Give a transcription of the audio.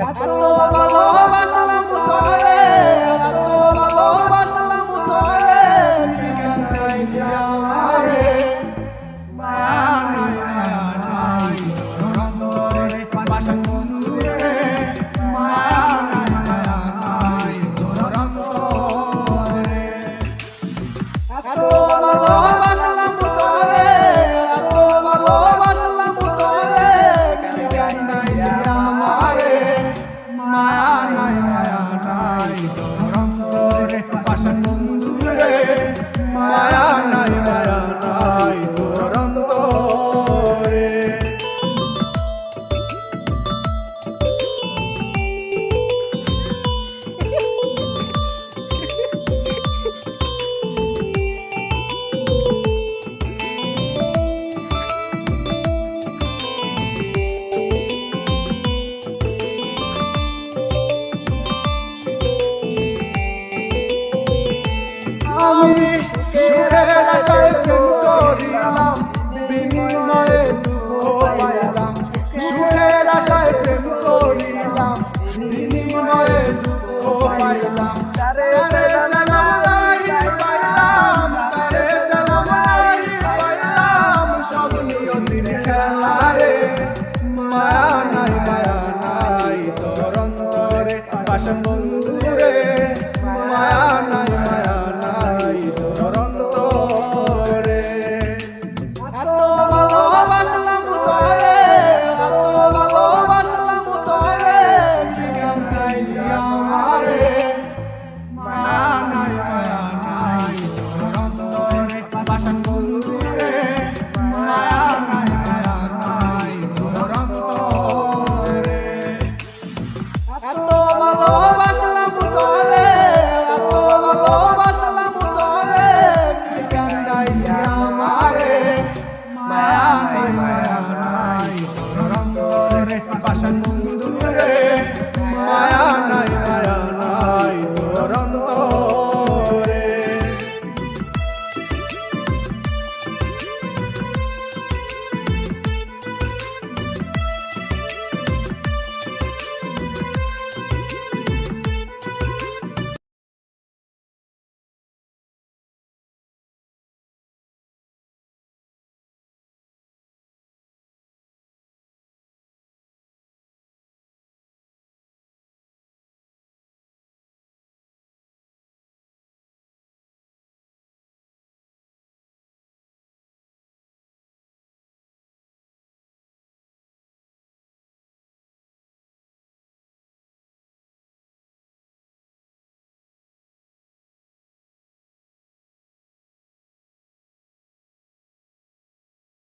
ตัวบ่ আমি সুখের আশায় প্রেম করিলাম বিনিময়ে দুঃখ পাইলাম। সুখের আশায় প্রেম করিলাম বিনিময়ে 拜拜。